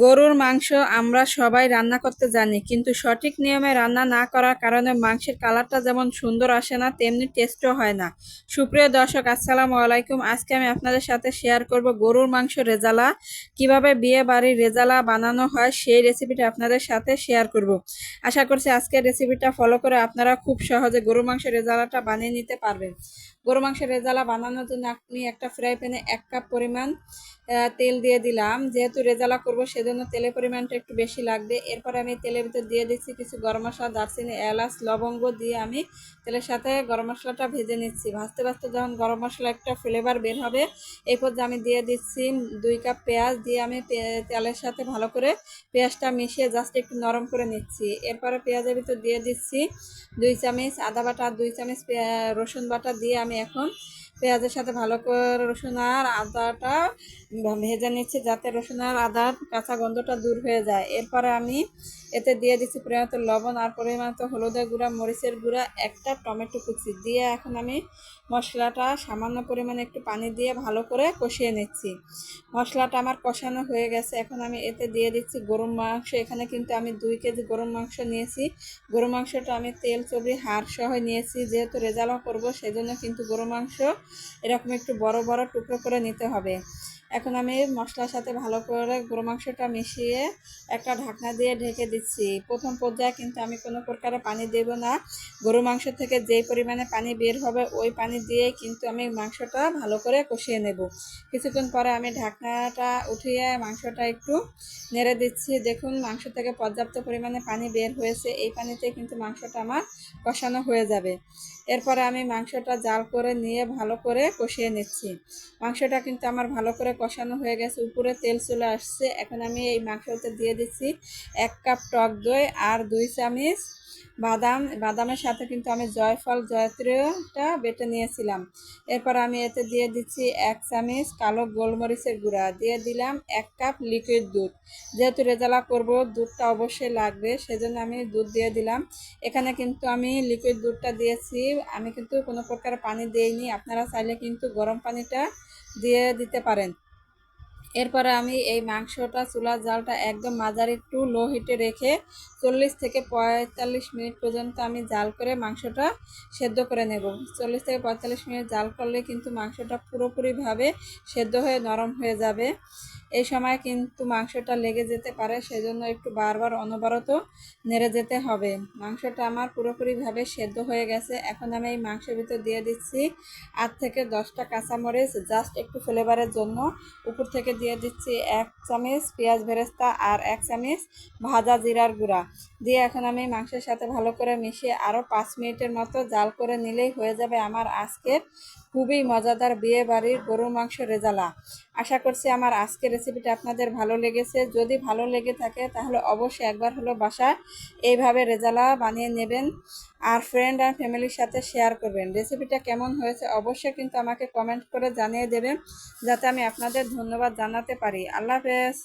গরুর মাংস আমরা সবাই রান্না করতে জানি, কিন্তু সঠিক নিয়মে রান্না না করার কারণে মাংসের কালারটা যেমন সুন্দর আসে না, তেমনি টেস্টও হয় না। সুপ্রিয় দর্শক, আসসালামু আলাইকুম। আজকে আমি আপনাদের সাথে শেয়ার করব গরুর মাংস রেজালা, কীভাবে বিয়ে বাড়ির রেজালা বানানো হয় সেই রেসিপিটা আপনাদের সাথে শেয়ার করব। আশা করছি আজকের রেসিপিটা ফলো করে আপনারা খুব সহজে গরুর মাংস রেজালাটা বানিয়ে নিতে পারবেন। গরু মাংসের রেজালা বানানোর জন্য আপনি একটা ফ্রাই প্যানে এক কাপ পরিমাণ তেল দিয়ে দিলাম। যেহেতু রেজালা করব সেজন্য তেলের পরিমাণটা একটু বেশি লাগবে। এরপর আমি তেলের ভিতর দিয়ে দিচ্ছি কিছু গরম মশলা, দারচিনি, এলাচ, লবঙ্গ দিয়ে আমি তেলের সাথে গরম মশলাটা ভেজে নিচ্ছি। ভাজতে ভাজতে যখন গরম মশলা একটা ফ্লেভার বের হবে, এই পর্যায়ে আমি দিয়ে দিচ্ছি দুই কাপ পেঁয়াজ দিয়ে আমি তেলের সাথে ভালো করে পেঁয়াজটা মিশিয়ে জাস্ট একটু নরম করে নিচ্ছি। এরপরে পেঁয়াজের ভিতর দিয়ে দিচ্ছি দুই চামচ আদা বাটা, দুই চামচ রসুন বাটা দিয়ে আমি এখন পেঁয়াজের সাথে ভালো করে রসুন আর আদাটা ভেজে নিচ্ছি যাতে রসুন আর আদার কাঁচা গন্ধটা দূর হয়ে যায়। এরপরে আমি এতে দিয়ে দিচ্ছি পরিমাণত লবণ আর পরিমাণত হলুদের গুঁড়া, মরিচের গুঁড়া, একটা টমেটো কুচি। দিয়ে এখন আমি মশলাটা সামান্য পরিমাণে একটু পানি দিয়ে ভালো করে কষিয়ে নিচ্ছি। মশলাটা আমার কষানো হয়ে গেছে। এখন আমি এতে দিয়ে দিচ্ছি গরুর মাংস। এখানে কিন্তু আমি দুই কেজি গরুর মাংস নিয়েছি। গরুর মাংসটা আমি তেল চবড়ি হাড় সহ নিয়েছি। যেহেতু রেজালা করব, সেজন্য কিন্তু গরুর মাংস এরকম একটু বড় বড় টুকরো করে নিতে হবে। এখন আমি মশলার সাথে ভালো করে গরু মাংসটা মিশিয়ে একটা ঢাকনা দিয়ে ঢেকে দিচ্ছি। প্রথম পর্যায়ে কিন্তু আমি কোনো প্রকারে পানি দেব না। গরু মাংস থেকে যেই পরিমাণে পানি বের হবে, ওই পানি দিয়ে কিন্তু আমি মাংসটা ভালো করে কষিয়ে নেব। কিছুক্ষণ পরে আমি ঢাকনাটা উঠিয়ে মাংসটা একটু নেড়ে দিচ্ছি। দেখুন, মাংস থেকে পর্যাপ্ত পরিমাণে পানি বের হয়েছে। এই পানিতে কিন্তু মাংসটা আমার কষানো হয়ে যাবে। এরপরে আমি মাংসটা জাল করে নিয়ে ভালো করে কষিয়ে নিচ্ছি। মাংসটা কিন্তু আমার ভালো করে কষানো হয়ে গেছে, উপরে তেল চলে আসছে। এখন আমি এই মাংসতে দিয়ে দিচ্ছি এক কাপ টক দই আর দুই চামচ বাদাম, বাদামের সাথে কিন্তু আমি জয়ফল, জয়ত্রীটা বেটে নিয়েছিলাম। এরপর আমি এতে দিয়ে দিচ্ছি এক চামচ কালো গোলমরিচের গুঁড়া। দিয়ে দিলাম এক কাপ লিকুইড দুধ। যেহেতু রেজালা করব, দুধটা অবশ্যই লাগবে, সেজন্য আমি দুধ দিয়ে দিলাম। এখানে কিন্তু আমি লিকুইড দুধটা দিয়েছি। আমি কিন্তু কোনো প্রকার পানি দেইনি। আপনারা চাইলে কিন্তু গরম পানিটা দিয়ে দিতে পারেন। এরপরে আমি এই মাংসটা, চুলার জালটা একদম মাঝারি একটু লো হিটে রেখে চল্লিশ থেকে পঁয়তাল্লিশ মিনিট পর্যন্ত আমি জাল করে মাংসটা সেদ্ধ করে নেব। চল্লিশ থেকে পঁয়তাল্লিশ মিনিট জাল করলে কিন্তু মাংসটা পুরোপুরিভাবে সেদ্ধ হয়ে নরম হয়ে যাবে। এই সময় কিন্তু মাংসটা লেগে যেতে পারে, সেজন্য একটু বারবার অনবরত নেড়ে যেতে হবে। মাংসটা আমার পুরোপুরিভাবে সেদ্ধ হয়ে গেছে। এখন আমি এই মাংসের ভিতর দিয়ে দিচ্ছি আট থেকে দশটা কাঁচামরিচ, জাস্ট একটু ফ্লেভারের জন্য। উপর থেকে দিয়ে দিচ্ছি এক চামচ পেঁয়াজ ভেরেস্তা আর এক চামচ ভাজা জিরার গুঁড়া। দিয়ে এখন আমি মাংসের সাথে ভালো করে মিশিয়ে আরও পাঁচ মিনিটের মতো জাল করে নিলেই হয়ে যাবে আমার আজকের খুবই মজাদার বিয়ে বাড়ির গরুর মাংস রেজালা। আশা করছি আমার আজকের রেসিপিটা আপনাদের ভালো লেগেছে, যদি ভালো লেগে থাকে তাহলে অবশ্যই একবার হলো বাসায় এইভাবে রেজালা বানিয়ে নেবেন আর ফ্রেন্ড আর ফ্যামিলির সাথে শেয়ার করবেন। রেসিপিটা কেমন হয়েছে অবশ্যই কিন্তু আমাকে কমেন্ট করে জানিয়ে দেবেন, যাতে আমি আপনাদের ধন্যবাদ জানাতে পারি। আল্লাহ হাফেজ।